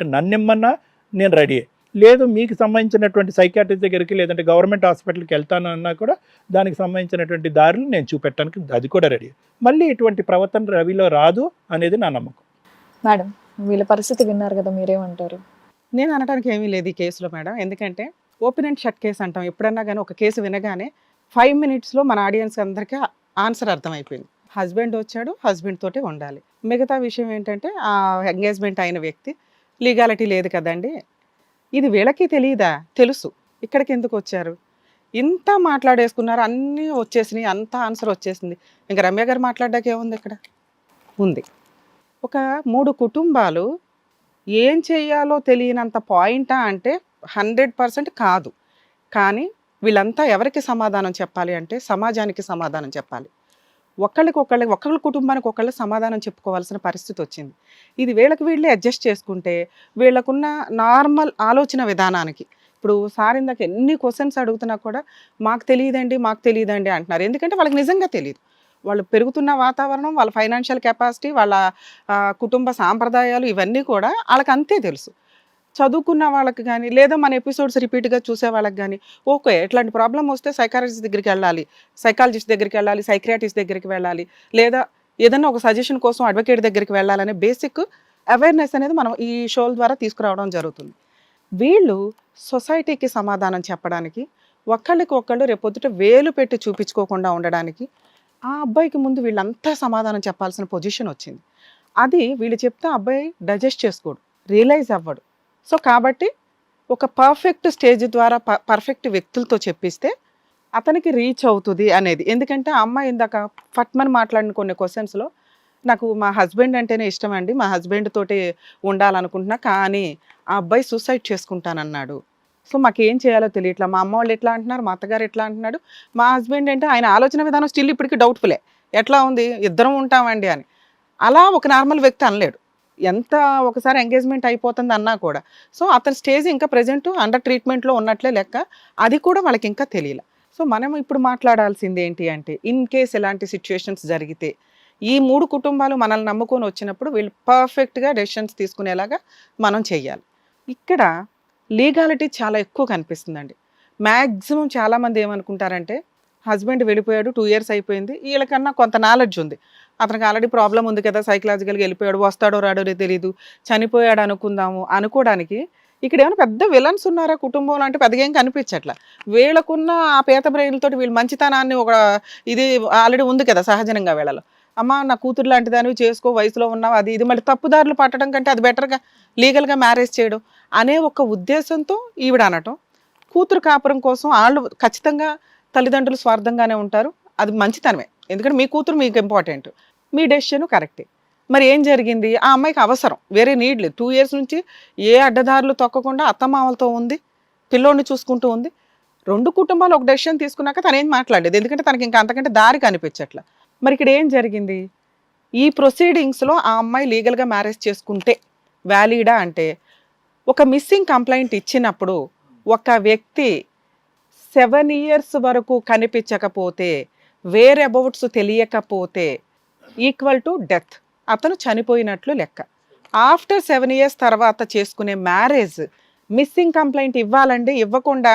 నన్నిమ్మన్నా నేను రెడీ లేదు మీకు సంబంధించినటువంటి సైకాట్రిస్ట్ దగ్గరికి లేదంటే గవర్నమెంట్ హాస్పిటల్కి వెళ్తాను అన్నా కూడా దానికి సంబంధించినటువంటి దారులు నేను చూపెట్టడానికి అది కూడా రెడీ మళ్ళీ ఇటువంటి ప్రవర్తన రవిలో రాదు అనేది నా నమ్మకం. మేడం వీళ్ళ పరిస్థితి విన్నారు కదా మీరేమంటారు? నేను అనడానికి ఏమీ లేదు ఈ కేసులో మేడం. ఎందుకంటే ఓపెన్ అండ్ షట్ కేసు అంటాం. ఎప్పుడన్నా కానీ ఒక కేసు వినగానే ఫైవ్ మినిట్స్లో మన ఆడియన్స్ అందరికీ ఆన్సర్ అర్థమైపోయింది. హస్బెండ్ వచ్చాడు హస్బెండ్ తోటే ఉండాలి. మిగతా విషయం ఏంటంటే ఆ ఎంగేజ్మెంట్ అయిన వ్యక్తి లీగాలిటీ లేదు కదండి. ఇది వీళ్ళకి తెలియదా తెలుసు. ఇక్కడికి ఎందుకు వచ్చారు? ఇంత మాట్లాడేసుకున్నారు అన్నీ వచ్చేసినాయి అంత ఆన్సర్ వచ్చేసింది. ఇంకా రమ్య గారు మాట్లాడడానికి ఏముంది ఇక్కడ? ఉంది. ఒక మూడు కుటుంబాలు ఏం చేయాలో తెలియనంత పాయింటా అంటే హండ్రెడ్ పర్సెంట్ కాదు. కానీ వీళ్ళంతా ఎవరికి సమాధానం చెప్పాలి అంటే సమాజానికి సమాధానం చెప్పాలి. ఒకళ్ళకి ఒకళ్ళకి ఒకళ్ళ కుటుంబానికి ఒకళ్ళు సమాధానం చెప్పుకోవాల్సిన పరిస్థితి వచ్చింది. ఇది వీళ్ళకి వీళ్ళే అడ్జస్ట్ చేసుకుంటే వీళ్ళకున్న నార్మల్ ఆలోచన విధానానికి. ఇప్పుడు సార్ ఇందాక ఎన్ని క్వశ్చన్స్ అడుగుతున్నా కూడా మాకు తెలియదండి మాకు తెలియదండి అంటున్నారు. ఎందుకంటే వాళ్ళకి నిజంగా తెలియదు వాళ్ళు పెరుగుతున్న వాతావరణం వాళ్ళ ఫైనాన్షియల్ కెపాసిటీ వాళ్ళ కుటుంబ సాంప్రదాయాలు ఇవన్నీ కూడా వాళ్ళకి అంతే తెలుసు. చదువుకున్న వాళ్ళకి కానీ లేదా మన ఎపిసోడ్స్ రిపీట్గా చూసే వాళ్ళకి కానీ ఓకే ఇట్లాంటి ప్రాబ్లం వస్తే సైకాలజిస్ట్ దగ్గరికి వెళ్ళాలి. సైకాలజిస్ట్ దగ్గరికి వెళ్ళాలి సైక్రియాటిస్ట్ దగ్గరికి వెళ్ళాలి లేదా ఏదైనా ఒక సజెషన్ కోసం అడ్వకేట్ దగ్గరికి వెళ్ళాలనే బేసిక్ అవేర్నెస్ అనేది మనం ఈ షోల ద్వారా తీసుకురావడం జరుగుతుంది. వీళ్ళు సొసైటీకి సమాధానం చెప్పడానికి ఒకళ్ళకి ఒకళ్ళు రేపొద్దుట వేలు పెట్టి చూపించుకోకుండా ఉండడానికి ఆ అబ్బాయికి ముందు వీళ్ళంతా సమాధానం చెప్పాల్సిన పొజిషన్ వచ్చింది. అది వీళ్ళు చెప్తే అబ్బాయి డైజెస్ట్ చేసుకోడు రియలైజ్ అవ్వడు. సో కాబట్టి ఒక పర్ఫెక్ట్ స్టేజ్ ద్వారా పర్ఫెక్ట్ వ్యక్తులతో చెప్పిస్తే అతనికి రీచ్ అవుతుంది అనేది. ఎందుకంటే అమ్మాయి ఇందాక ఫట్మన్ మాట్లాడిన కొన్ని క్వశ్చన్స్లో నాకు మా హస్బెండ్ అంటేనే ఇష్టం అండి. మా హస్బెండ్ తోటి ఉండాలనుకుంటున్నా కానీ ఆ అబ్బాయి సూసైడ్ చేసుకుంటానన్నాడు. సో మాకేం చేయాలో తెలియట్లా. మా అమ్మ వాళ్ళు ఎట్లా అంటున్నారు? మా అత్తగారు ఎట్లా అంటున్నాడు? మా హస్బెండ్ అంటే ఆయన ఆలోచన విధానం స్టిల్ ఇప్పటికీ డౌట్ఫులే ఎట్లా ఉంది? ఇద్దరం ఉంటామండి అని. అలా ఒక నార్మల్ వ్యక్తి అనలేడు. ఎంత ఒకసారి ఎంగేజ్మెంట్ అయిపోతుంది అన్నా కూడా. సో అతని స్టేజ్ ఇంకా ప్రజెంట్ అండర్ ట్రీట్మెంట్లో ఉన్నట్లే లెక్క. అది కూడా వాళ్ళకి ఇంకా తెలియలే. సో మనం ఇప్పుడు మాట్లాడాల్సింది ఏంటి అంటే ఇన్ కేస్ ఎలాంటి సిచ్యుయేషన్స్ జరిగితే ఈ మూడు కుటుంబాలు మనల్ని నమ్ముకొని వచ్చినప్పుడు వీళ్ళు పర్ఫెక్ట్గా డెసిషన్స్ తీసుకునేలాగా మనం చేయాలి ఇక్కడ లీగాలిటీ చాలా ఎక్కువ కనిపిస్తుందండి. మ్యాక్సిమం చాలామంది ఏమనుకుంటారంటే హస్బెండ్ వెళ్ళిపోయాడు టూ ఇయర్స్ అయిపోయింది వీళ్ళకన్నా కొంత నాలెడ్జ్ ఉంది. అతనికి ఆల్రెడీ ప్రాబ్లం ఉంది కదా సైకలాజికల్గా వెళ్ళిపోయాడు వస్తాడో రాడో తెలియదు చనిపోయాడు అనుకుందాము అనుకోవడానికి ఇక్కడ ఏమైనా పెద్ద విలన్స్ ఉన్నారా? కుటుంబంలో అంటే పెద్దగా ఏం కనిపించట్లా? వీళ్ళకున్న ఆ పేత బ్రెయిన్ వీళ్ళు మంచితనాన్ని ఒక ఇది ఆల్రెడీ ఉంది కదా సహజనంగా వీళ్ళలో. అమ్మ నా కూతురు లాంటి దానివి చేసుకో వయసులో ఉన్నావు అది ఇది. మళ్ళీ తప్పుదారులు పట్టడం కంటే అది బెటర్గా లీగల్గా మ్యారేజ్ చేయడం అనే ఒక ఉద్దేశంతో ఈవిడ అనటం కూతురు కాపురం కోసం వాళ్ళు ఖచ్చితంగా తల్లిదండ్రులు స్వార్థంగానే ఉంటారు. అది మంచితనమే. ఎందుకంటే మీ కూతురు మీకు ఇంపార్టెంట్ మీ డెసిషన్ కరెక్టే మరి ఏం జరిగింది? ఆ అమ్మాయికి అవసరం. వేరే నీడ్ లేదు. టూ ఇయర్స్ నుంచి ఏ అడ్డదారులు తొక్కకుండా అత్తమామలతో ఉంది పిల్లోడిని చూసుకుంటూ ఉంది. రెండు కుటుంబాలు ఒక డెసిషన్ తీసుకున్నాక తను ఏం మాట్లాడలేదు. ఎందుకంటే తనకి ఇంకా అంతకంటే దారి కనిపించట్ల. మరి ఇక్కడ ఏం జరిగింది? ఈ ప్రొసీడింగ్స్లో ఆ అమ్మాయి లీగల్గా మ్యారేజ్ చేసుకుంటే వ్యాలీడా అంటే ఒక మిస్సింగ్ కంప్లైంట్ ఇచ్చినప్పుడు ఒక వ్యక్తి సెవెన్ ఇయర్స్ వరకు కనిపించకపోతే వేర్ అబౌట్స్ తెలియకపోతే ఈక్వల్ టు డెత్. అతను చనిపోయినట్లు లెక్క. ఆఫ్టర్ సెవెన్ ఇయర్స్ తర్వాత చేసుకునే మ్యారేజ్ మిస్సింగ్ కంప్లైంట్ ఇవ్వాలండి. ఇవ్వకుండా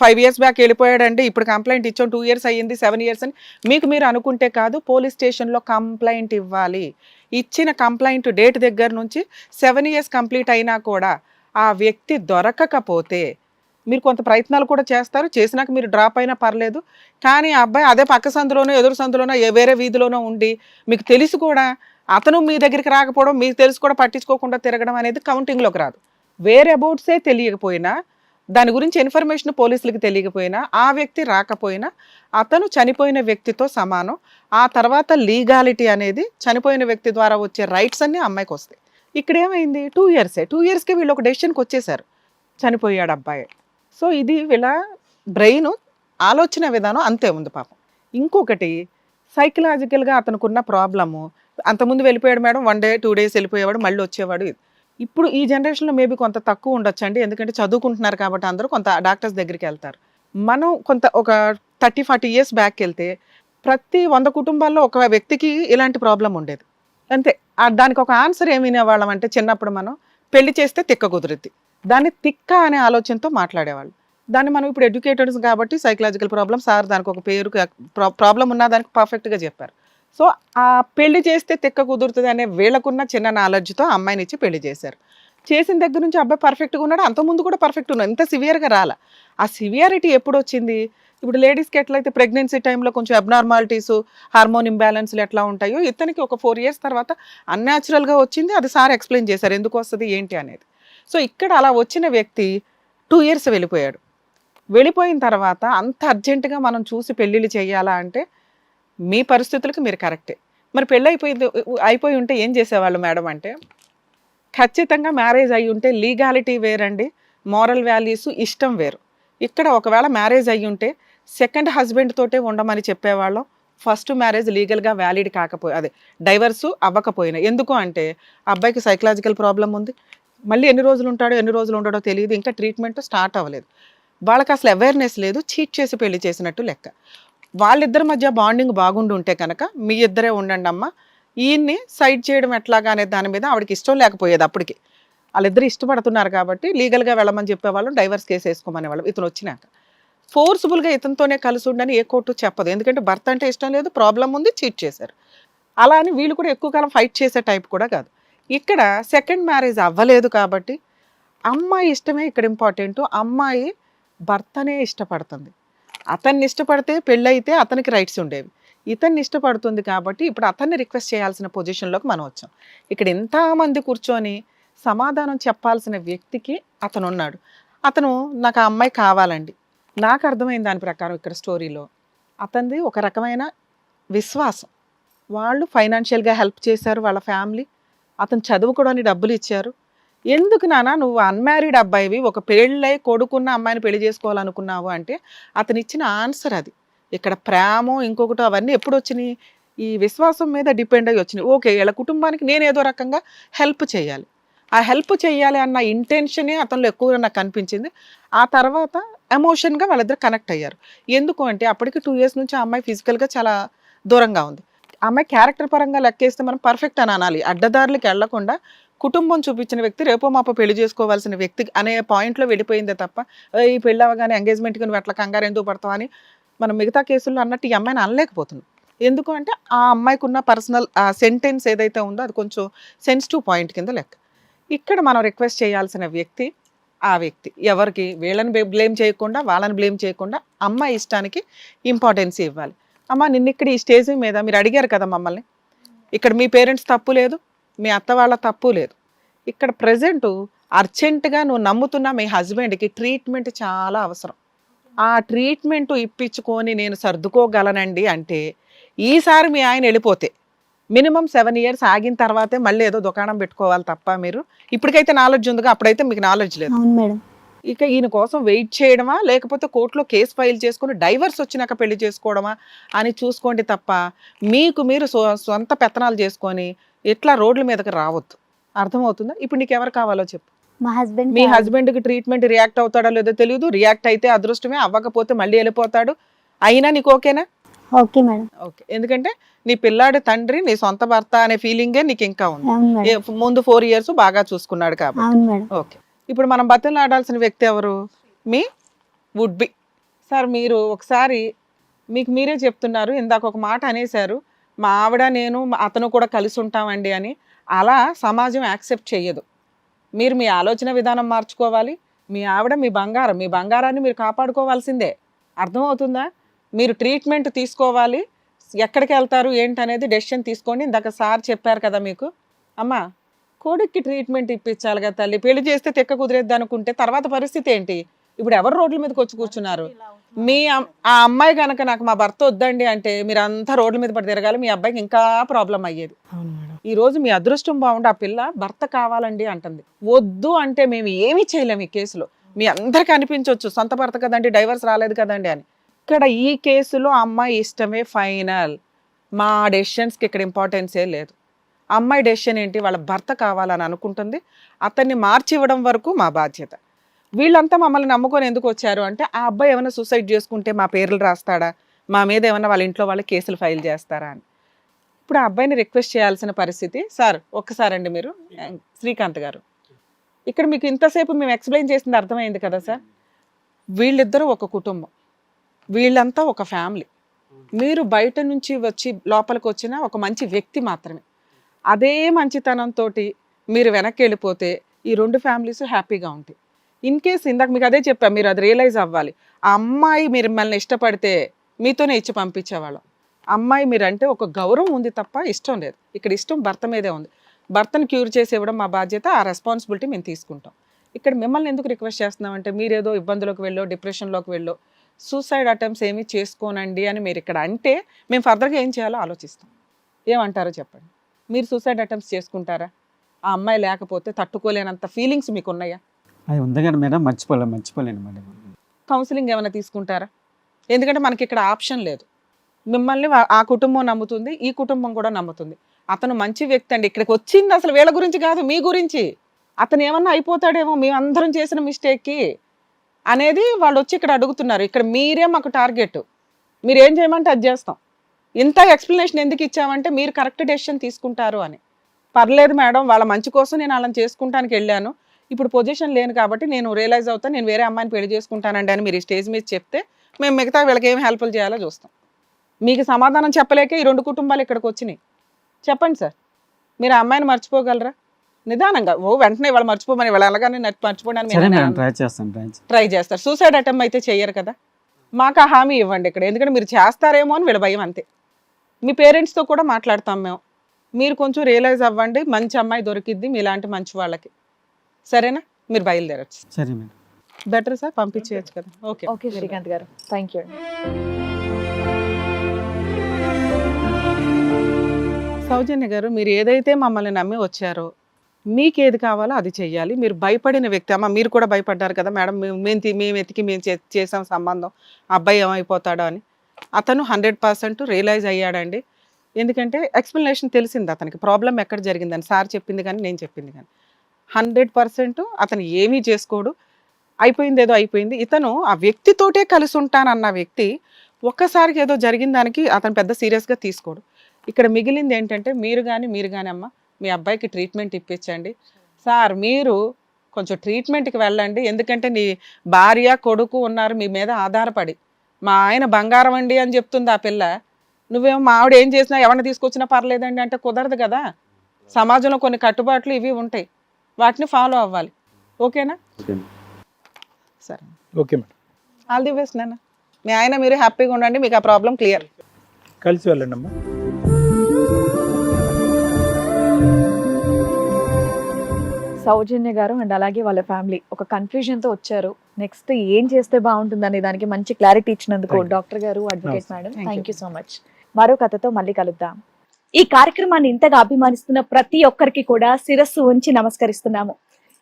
ఫైవ్ ఇయర్స్ బ్యాక్ వెళ్ళిపోయాడండి ఇప్పుడు కంప్లైంట్ ఇచ్చాం టూ ఇయర్స్ అయ్యింది సెవెన్ ఇయర్స్ అని మీకు మీరు అనుకుంటే కాదు పోలీస్ స్టేషన్లో కంప్లైంట్ ఇవ్వాలి. ఇచ్చిన కంప్లైంట్ డేట్ దగ్గర నుంచి సెవెన్ ఇయర్స్ కంప్లీట్ అయినా కూడా ఆ వ్యక్తి దొరకకపోతే మీరు కొంత ప్రయత్నాలు కూడా చేస్తారు. చేసినాక మీరు డ్రాప్ అయినా పర్లేదు. కానీ ఆ అబ్బాయి అదే పక్క సందులోనో ఎదురు సందులోనో ఏ వేరే వీధిలోనో ఉండి మీకు తెలిసి కూడా అతను మీ దగ్గరికి రాకపోవడం మీకు తెలిసి కూడా పట్టించుకోకుండా తిరగడం అనేది కౌంటింగ్లోకి రాదు. వేరే అబౌట్సే తెలియకపోయినా దాని గురించి ఇన్ఫర్మేషన్ పోలీసులకు తెలియకపోయినా ఆ వ్యక్తి రాకపోయినా అతను చనిపోయిన వ్యక్తితో సమానం. ఆ తర్వాత లీగాలిటీ అనేది చనిపోయిన వ్యక్తి ద్వారా వచ్చే రైట్స్ అన్నీ అమ్మాయికి వస్తాయి. ఇక్కడ ఏమైంది టూ ఇయర్సే. టూ ఇయర్స్కి వీళ్ళు ఒక డెసిషన్కి వచ్చేసారు. చనిపోయాడు అబ్బాయి. సో ఇది వీళ్ళ బ్రెయిన్ ఆలోచన విధానం అంతే ఉంది పాపం. ఇంకొకటి సైకలాజికల్గా అతనుకున్న ప్రాబ్లము అంతకుముందు వెళ్ళిపోయాడు madam one day two days వెళ్ళిపోయేవాడు మళ్ళీ వచ్చేవాడు ఇప్పుడు ఈ జనరేషన్లో మేబీ కొంత తక్కువ ఉండొచ్చు అండి ఎందుకంటే చదువుకుంటున్నారు కాబట్టి అందరూ కొంత డాక్టర్స్ దగ్గరికి వెళ్తారు. మనం కొంత ఒక థర్టీ ఫార్టీ ఇయర్స్ బ్యాక్ వెళ్తే ప్రతి వంద కుటుంబాల్లో ఒక వ్యక్తికి ఇలాంటి ప్రాబ్లం ఉండేది. అంతే. దానికి ఒక ఆన్సర్ ఏమి వాళ్ళం అంటే చిన్నప్పుడు మనం పెళ్ళి చేస్తే తిక్క కుదురుద్ది. దాన్ని తిక్క అనే ఆలోచనతో మాట్లాడేవాళ్ళు. దాన్ని మనం ఇప్పుడు ఎడ్యుకేటెడ్స్ కాబట్టి సైకలాజికల్ ప్రాబ్లమ్ సార్ దానికి ఒక పేరు ప్రాబ్లం ఉన్న దానికి పర్ఫెక్ట్గా చెప్పారు. సో ఆ పెళ్ళి చేస్తే తిక్క కుదురుతుంది అనే వీళ్ళకున్న చిన్న నాలెడ్జ్తో అమ్మాయిని ఇచ్చి పెళ్ళి చేశారు. చేసిన దగ్గర నుంచి అబ్బాయి పర్ఫెక్ట్గా ఉన్నాడు అంతకుముందు కూడా పర్ఫెక్ట్ ఉన్నాడు ఇంత సివియర్గా రాల. ఆ సివియారిటీ ఎప్పుడు వచ్చింది? ఇప్పుడు లేడీస్కి ఎట్లయితే ప్రెగ్నెన్సీ టైంలో కొంచెం అబ్నార్మాలిటీస్ హార్మోన్ ఇంబ్యాలెన్స్లు ఎట్లా ఉంటాయో ఇతనికి ఒక ఫోర్ ఇయర్స్ తర్వాత అన్యాచురల్గా వచ్చింది అది సార్ ఎక్స్ప్లెయిన్ చేశారు ఎందుకు వస్తుంది ఏంటి అనేది. సో ఇక్కడ అలా వచ్చిన వ్యక్తి టూ ఇయర్స్ వెళ్ళిపోయాడు. వెళ్ళిపోయిన తర్వాత అంత అర్జెంటుగా మనం చూసి పెళ్ళిళ్ళు చేయాలా అంటే మీ పరిస్థితులకు మీరు కరెక్టే. మరి పెళ్ళి అయిపోయింది అయిపోయి ఉంటే ఏం చేసేవాళ్ళు మేడం అంటే? ఖచ్చితంగా మ్యారేజ్ అయి ఉంటే లీగాలిటీ వేరండి మారల్ వాల్యూస్ ఇష్టం వేరు. ఇక్కడ ఒకవేళ మ్యారేజ్ అయి ఉంటే సెకండ్ హస్బెండ్ తోటే ఉండమని చెప్పేవాళ్ళం ఫస్ట్ మ్యారేజ్ లీగల్గా వ్యాలిడ్ కాకపోయి అదే డైవర్సు అవ్వకపోయినా. ఎందుకు అంటే అబ్బాయికి సైకలాజికల్ ప్రాబ్లం ఉంది మళ్ళీ ఎన్ని రోజులు ఉంటాడో ఎన్ని రోజులు ఉండడో తెలియదు. ఇంకా ట్రీట్మెంట్ స్టార్ట్ అవ్వలేదు. వాళ్ళకి అసలు అవేర్నెస్ లేదు. చీట్ చేసి పెళ్ళి చేసినట్టు లెక్క. వాళ్ళిద్దరి మధ్య బాండింగ్ బాగుండి ఉంటే కనుక మీ ఇద్దరే ఉండండి అమ్మ. ఈయన్ని సైడ్ చేయడం ఎట్లాగా అనే దాని మీద ఆవిడకి ఇష్టం లేకపోయేది అప్పటికి. వాళ్ళిద్దరు ఇష్టపడుతున్నారు కాబట్టి లీగల్గా వెళ్ళమని చెప్పేవాళ్ళం. డైవర్స్ కేసు వేసుకోమనేవాళ్ళం ఇతను వచ్చినాక. ఫోర్స్ఫుల్గా ఇతనితోనే కలిసి ఉండని ఏ కోర్టు చెప్పదు. ఎందుకంటే భర్త అంటే ఇష్టం లేదు. ప్రాబ్లం ఉంది. చీట్ చేశారు. అలా అని వీళ్ళు కూడా ఎక్కువ కాలం ఫైట్ చేసే టైప్ కూడా కాదు. ఇక్కడ సెకండ్ మ్యారేజ్ అవ్వలేదు కాబట్టి అమ్మాయి ఇష్టమే ఇక్కడ ఇంపార్టెంట్. అమ్మాయి భర్తనే ఇష్టపడుతుంది. అతన్ని ఇష్టపడితే పెళ్ళైతే అతనికి రైట్స్ ఉండేవి. ఇతన్ని ఇష్టపడుతుంది కాబట్టి ఇప్పుడు అతన్ని రిక్వెస్ట్ చేయాల్సిన పొజిషన్లోకి మనం వచ్చాం. ఇక్కడ ఎంతమంది కూర్చొని సమాధానం చెప్పాల్సిన వ్యక్తికి అతను ఉన్నాడు అతను నాకు ఆ అమ్మాయి కావాలండి. నాకు అర్థమైన దాని ప్రకారం ఇక్కడ స్టోరీలో. అతనిది ఒక రకమైన విశ్వాసం. వాళ్ళు ఫైనాన్షియల్గా హెల్ప్ చేశారు వాళ్ళ ఫ్యామిలీ. అతను చదువుకోవడానికి డబ్బులు ఇచ్చారు. ఎందుకు నానా నువ్వు అన్మ్యారీడ్ అబ్బాయివి ఒక పెళ్ళై కొడుకున్న అమ్మాయిని పెళ్ళి చేసుకోవాలనుకున్నావు అంటే అతను ఇచ్చిన ఆన్సర్ అది. ఇక్కడ ప్రేమ ఇంకొకటి అవన్నీ ఎప్పుడు వచ్చినాయి ఈ విశ్వాసం మీద డిపెండ్ అయ్యి వచ్చినాయి. ఓకే వీళ్ళ కుటుంబానికి నేను ఏదో రకంగా హెల్ప్ చేయాలి. ఆ హెల్ప్ చేయాలి అన్న ఇంటెన్షనే అతనిలో ఎక్కువగా నాకు కనిపించింది ఆ తర్వాత ఎమోషన్గా వాళ్ళిద్దరు కనెక్ట్ అయ్యారు. ఎందుకు అంటే అప్పటికి టూ ఇయర్స్ నుంచి ఆ అమ్మాయి ఫిజికల్గా చాలా దూరంగా ఉంది. అమ్మాయి క్యారెక్టర్ పరంగా లెక్కేస్తే మనం పర్ఫెక్ట్ అని అనాలి. అడ్డదారులకు వెళ్ళకుండా కుటుంబం చూపించిన వ్యక్తి రేపో మాప పెళ్ళి చేసుకోవాల్సిన వ్యక్తి అనే పాయింట్లో వెళ్ళిపోయిందే తప్ప ఈ పెళ్ళి అవగానే ఎంగేజ్మెంట్కి నువ్వు అట్లా కంగారు ఎందుకు పడతావు? అని మనం మిగతా కేసుల్లో అన్నట్టు ఈ అమ్మాయిని అనలేకపోతున్నాం. ఎందుకు అంటే ఆ అమ్మాయికి ఉన్న పర్సనల్ సెంటెన్స్ ఏదైతే ఉందో అది కొంచెం సెన్సిటివ్ పాయింట్ కింద లెక్క. ఇక్కడ మనం రిక్వెస్ట్ చేయాల్సిన వ్యక్తి ఆ వ్యక్తి ఎవరికి? వీళ్ళని బ్లేమ్ చేయకుండా వాళ్ళని బ్లేమ్ చేయకుండా అమ్మాయి ఇష్టానికి ఇంపార్టెన్స్ ఇవ్వాలి. అమ్మ నిన్న ఇక్కడ ఈ స్టేజ్ మీద మీరు అడిగారు కదా మమ్మల్ని. ఇక్కడ మీ పేరెంట్స్ తప్పు లేదు మీ అత్త వాళ్ళ తప్పు లేదు. ఇక్కడ ప్రజెంట్ అర్జెంటుగా నువ్వు నమ్ముతున్న మీ హస్బెండ్కి ట్రీట్మెంట్ చాలా అవసరం. ఆ ట్రీట్మెంట్ ఇప్పించుకొని నేను సర్దుకోగలనండి అంటే ఈసారి మీ ఆయన వెళ్ళిపోతే మినిమం సెవెన్ ఇయర్స్ ఆగిన తర్వాతే మళ్ళీ ఏదో దుకాణం పెట్టుకోవాలి తప్ప మీరు. ఇప్పటికైతే నాలెడ్జ్ ఉందిగా అప్పుడైతే మీకు నాలెడ్జ్ లేదు. అవును మేడం. ఇక ఈయన కోసం వెయిట్ చేయడమా? లేకపోతే కోర్టులో కేసు ఫైల్ చేసుకుని డైవర్స్ వచ్చినాక పెళ్ళి చేసుకోవడమా? అని చూసుకోండి తప్ప మీకు మీరు సొంత పెత్తనాలు చేసుకొని ఇట్లా రోడ్ల మీదకి రావద్దు. అర్థమవుతుందా? ఇప్పుడు నీకు ఎవరు కావాలో చెప్పు. మా హస్బెండ్ మీ హస్బెండ్కి ట్రీట్మెంట్ రియాక్ట్ అవుతాడో లేదో తెలియదు. రియాక్ట్ అయితే అదృష్టమే. అవ్వకపోతే మళ్ళీ వెళ్ళిపోతాడు. అయినా నీకు ఓకేనా? Okay madam. ఓకే. ఎందుకంటే నీ పిల్లాడి తండ్రి నీ సొంత భర్త అనే ఫీలింగే నీకు ఇంకా ఉంది ముందు ఫోర్ ఇయర్స్ బాగా చూసుకున్నాడు కాబట్టి. ఓకే. ఇప్పుడు మనం బతులు ఆడాల్సిన వ్యక్తి ఎవరు? మీ వుడ్ బి సార్ మీరు ఒకసారి మీకు మీరే చెప్తున్నారు ఇందాక ఒక మాట అనేశారు మా ఆవిడ నేను మా- అతను కూడా కలిసి ఉంటామండి అని. అలా సమాజం యాక్సెప్ట్ చేయదు మీరు మీ ఆలోచన విధానం మార్చుకోవాలి మీ ఆవిడ మీ బంగారం మీ బంగారాన్ని మీరు కాపాడుకోవాల్సిందే. అర్థమవుతుందా? మీరు ట్రీట్మెంట్ తీసుకోవాలి ఎక్కడికి వెళ్తారు ఏంటనేది డెసిషన్ తీసుకోండి ఇందాక సార్ చెప్పారు కదా మీకు. అమ్మా కొడుక్కి ట్రీట్మెంట్ ఇప్పించాలి కదా తల్లి. పెళ్ళి చేస్తే తెక్క కుదిరేద్ది అనుకుంటే తర్వాత పరిస్థితి ఏంటి? ఇప్పుడు ఎవరు రోడ్ల మీదకి వచ్చి కూర్చున్నారు? మీ ఆ అమ్మాయి కనుక నాకు మా భర్త వద్దండి అంటే మీరు అంతా రోడ్ల మీద పడి తిరగాలి మీ అబ్బాయికి ఇంకా ప్రాబ్లం అయ్యేది. ఈ రోజు మీ అదృష్టం బాగుండి ఆ పిల్ల భర్త కావాలండి అంటుంది. వద్దు అంటే మేము ఏమీ చేయలేము ఈ కేసులో. మీ అందరికీ అనిపించవచ్చు సొంత భర్త కదండి డైవర్స్ రాలేదు కదండి అని. ఇక్కడ ఈ కేసులో అమ్మాయి ఇష్టమే ఫైనల్. మా డెసిషన్స్కి ఇక్కడ ఇంపార్టెన్సే లేదు. అమ్మాయి డెసిషన్ ఏంటి? వాళ్ళ భర్త కావాలని అనుకుంటుంది. అతన్ని మార్చి ఇవ్వడం వరకు మా బాధ్యత. వీళ్ళంతా మమ్మల్ని నమ్ముకొని ఎందుకు వచ్చారు? అంటే ఆ అబ్బాయి ఏమైనా సూసైడ్ చేసుకుంటే మా పేర్లు రాస్తాడా? మా మీద ఏమైనా వాళ్ళ ఇంట్లో వాళ్ళ కేసులు ఫైల్ చేస్తారా అని. ఇప్పుడు ఆ అబ్బాయిని రిక్వెస్ట్ చేయాల్సిన పరిస్థితి. సార్ ఒక్కసారండి మీరు. శ్రీకాంత్ గారు. ఇక్కడ మీకు ఇంతసేపు మేము ఎక్స్ప్లెయిన్ చేసింది అర్థమైంది కదా సార్? వీళ్ళిద్దరూ ఒక కుటుంబం. వీళ్ళంతా ఒక ఫ్యామిలీ మీరు బయట నుంచి వచ్చి లోపలికి వచ్చిన ఒక మంచి వ్యక్తి మాత్రమే. అదే మంచితనంతో మీరు వెనక్కి వెళ్ళిపోతే ఈ రెండు ఫ్యామిలీస్ హ్యాపీగా ఉంటాయి. ఇన్ కేస్ ఇందాక మీకు అదే చెప్పాను మీరు అది రియలైజ్ అవ్వాలి. ఆ అమ్మాయి మీరు మిమ్మల్ని ఇష్టపడితే మీతోనే ఇచ్చి పంపించేవాళ్ళం. అమ్మాయి మీరంటే ఒక గౌరవం ఉంది తప్ప ఇష్టం లేదు. ఇక్కడ ఇష్టం భర్త మీదే ఉంది. భర్తను క్యూర్ చేసి ఇవ్వడం మా బాధ్యత ఆ రెస్పాన్సిబిలిటీ మేము తీసుకుంటాం. ఇక్కడ మిమ్మల్ని ఎందుకు రిక్వెస్ట్ చేస్తున్నామంటే మీరేదో ఇబ్బందులకు వెళ్ళో డిప్రెషన్లోకి వెళ్ళో సూసైడ్ అటెంప్ట్స్ ఏమీ చేసుకోనండి అని మీరు ఇక్కడ అంటే మేము ఫర్దర్గా ఏం చేయాలో ఆలోచిస్తాం. ఏమంటారో చెప్పండి. మీరు సూసైడ్ అటెంప్ట్స్ చేసుకుంటారా? ఆ అమ్మాయి లేకపోతే తట్టుకోలేనంత ఫీలింగ్స్ మీకు ఉన్నాయా అది ఉంది కానీ మేడం మర్చిపోలేను మర్చిపోలేను మేడం. కౌన్సిలింగ్ ఏమైనా తీసుకుంటారా? ఎందుకంటే మనకి ఇక్కడ ఆప్షన్ లేదు. మిమ్మల్ని ఆ కుటుంబం నమ్ముతుంది ఈ కుటుంబం కూడా నమ్ముతుంది. అతను మంచి వ్యక్తి అండి. ఇక్కడికి వచ్చింది అసలు వీళ్ళ గురించి కాదు మీ గురించి. అతను ఏమన్నా అయిపోతాడేమో మేమందరం చేసిన మిస్టేక్కి అనేది వాళ్ళు వచ్చి ఇక్కడ అడుగుతున్నారు. ఇక్కడ మీరే మాకు టార్గెట్ మీరు ఏం చేయమంటే అది చేస్తాం. ఇంత ఎక్స్ప్లెనేషన్ ఎందుకు ఇచ్చామంటే మీరు కరెక్ట్ డెసిషన్ తీసుకుంటారు అని. పర్లేదు మేడం వాళ్ళ మంచి కోసం నేను వాళ్ళని చేసుకుంటానికి వెళ్ళాను. ఇప్పుడు పొజిషన్ లేను కాబట్టి నేను రియలైజ్ అవుతాను నేను వేరే అమ్మాయిని పెళ్ళి చేసుకుంటానండి అని మీరు ఈ స్టేజ్ మీద చెప్తే మేము మిగతా వీళ్ళకి ఏం హెల్ప్లు చేయాలో చూస్తాం. మీకు సమాధానం చెప్పలేక ఈ రెండు కుటుంబాలు ఇక్కడికి వచ్చినాయి. చెప్పండి సార్ మీరు ఆ అమ్మాయిని మర్చిపోగలరా? నిదానంగా ఓ వెంటనే వాళ్ళు మర్చిపోమని వాళ్ళు అలాగానే మర్చిపోవడానికి ట్రై చేస్తాను ట్రై చేస్తారు. సూసైడ్ అటెంప్ట్ అయితే చెయ్యరు కదా. మాకు ఆ హామీ ఇవ్వండి ఇక్కడ. ఎందుకంటే మీరు చేస్తారేమో అని వీళ్ళ భయం అంతే. మీ పేరెంట్స్తో కూడా మాట్లాడతాం మేము. మీరు కొంచెం రియలైజ్ అవ్వండి మంచి అమ్మాయి దొరికిద్ది మీలాంటి మంచి వాళ్ళకి. సరేనా? మీరు బయలుదేరచ్చు. సరే మేడం. బెటర్ సార్ పంపించేయచ్చు కదా. ఓకే ఓకే శ్రీకాంత్ గారు. థ్యాంక్ యూ సౌజన్య గారు మీరు ఏదైతే మమ్మల్ని నమ్మి వచ్చారో మీకు ఏది కావాలో అది చెయ్యాలి. మీరు భయపడిన వ్యక్తి అమ్మ మీరు కూడా భయపడ్డారు కదా మేడం. మేము మేము మేము ఎతికి మేము చే- చేసాం సంబంధం. అబ్బాయి ఏమైపోతాడో అని. అతను హండ్రెడ్ పర్సెంట్ రియలైజ్ అయ్యాడండి. ఎందుకంటే ఎక్స్ప్లెనేషన్ తెలిసింది అతనికి. ప్రాబ్లం ఎక్కడ జరిగిందని సార్ చెప్పింది కానీ నేను చెప్పింది కానీ. హండ్రెడ్ పర్సెంట్ అతను ఏమీ చేసుకోడు. అయిపోయింది ఏదో అయిపోయింది. ఇతను ఆ వ్యక్తితోటే కలిసి ఉంటానన్న వ్యక్తి ఒక్కసారికి ఏదో జరిగిన దానికి అతను పెద్ద సీరియస్గా తీసుకోడు. ఇక్కడ మిగిలింది ఏంటంటే మీరు కానీ మీరు కానీ అమ్మ మీ అబ్బాయికి ట్రీట్మెంట్ ఇప్పించండి. సార్ మీరు కొంచెం ట్రీట్మెంట్కి వెళ్ళండి. ఎందుకంటే నీ భార్య కొడుకు ఉన్నారు మీ మీద ఆధారపడి. మా ఆయన బంగారం అండి అని చెప్తుంది ఆ పిల్ల. నువ్వేమో మా ఆవిడ ఏం చేసినా ఎవరిని తీసుకొచ్చినా పర్లేదండి అంటే కుదరదు కదా. సమాజంలో కొన్ని కట్టుబాట్లు ఇవి ఉంటాయి. వాటిని ఫాలో అవ్వాలి. ఓకేనా సరే. Okay madam all the best నాన్న. మీ ఆయన మీరు హ్యాపీగా ఉండండి మీకు ఆ ప్రాబ్లం క్లియర్ కలిసి వెళ్ళండి అమ్మా. సౌజన్య గారు అండ్ అలాగే వాళ్ళ ఫ్యామిలీ ఒక కన్ఫ్యూజన్తో వచ్చారు. నెక్స్ట్ ఏం చేస్తే బాగుంటుంది అనే దానికి మంచి క్లారిటీ ఇచ్చినందుకు. డాక్టర్ గారు advocate madam. Thank. You so much మరో కథతో మళ్ళీ కలుద్దాం. ఈ కార్యక్రమాన్ని ఇంతగా అభిమానిస్తున్న ప్రతి ఒక్కరికి కూడా శిరస్సు ఉంచి నమస్కరిస్తున్నాము.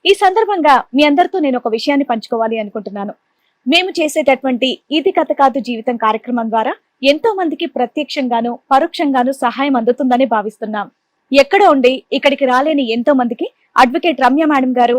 ఈ సందర్భంగా మీ అందరితో నేను ఒక విషయాన్ని పంచుకోవాలి అనుకుంటున్నాను. మేము చేసేటటువంటి ఇది కథ కాదు జీవితం కార్యక్రమం ద్వారా ఎంతో మందికి ప్రత్యక్షంగాను పరోక్షంగాను సహాయం అందుతుందని భావిస్తున్నాం. ఎక్కడ ఉండి ఇక్కడికి రాలేని ఎంతో మందికి అడ్వకేట్ రమ్య మేడం గారు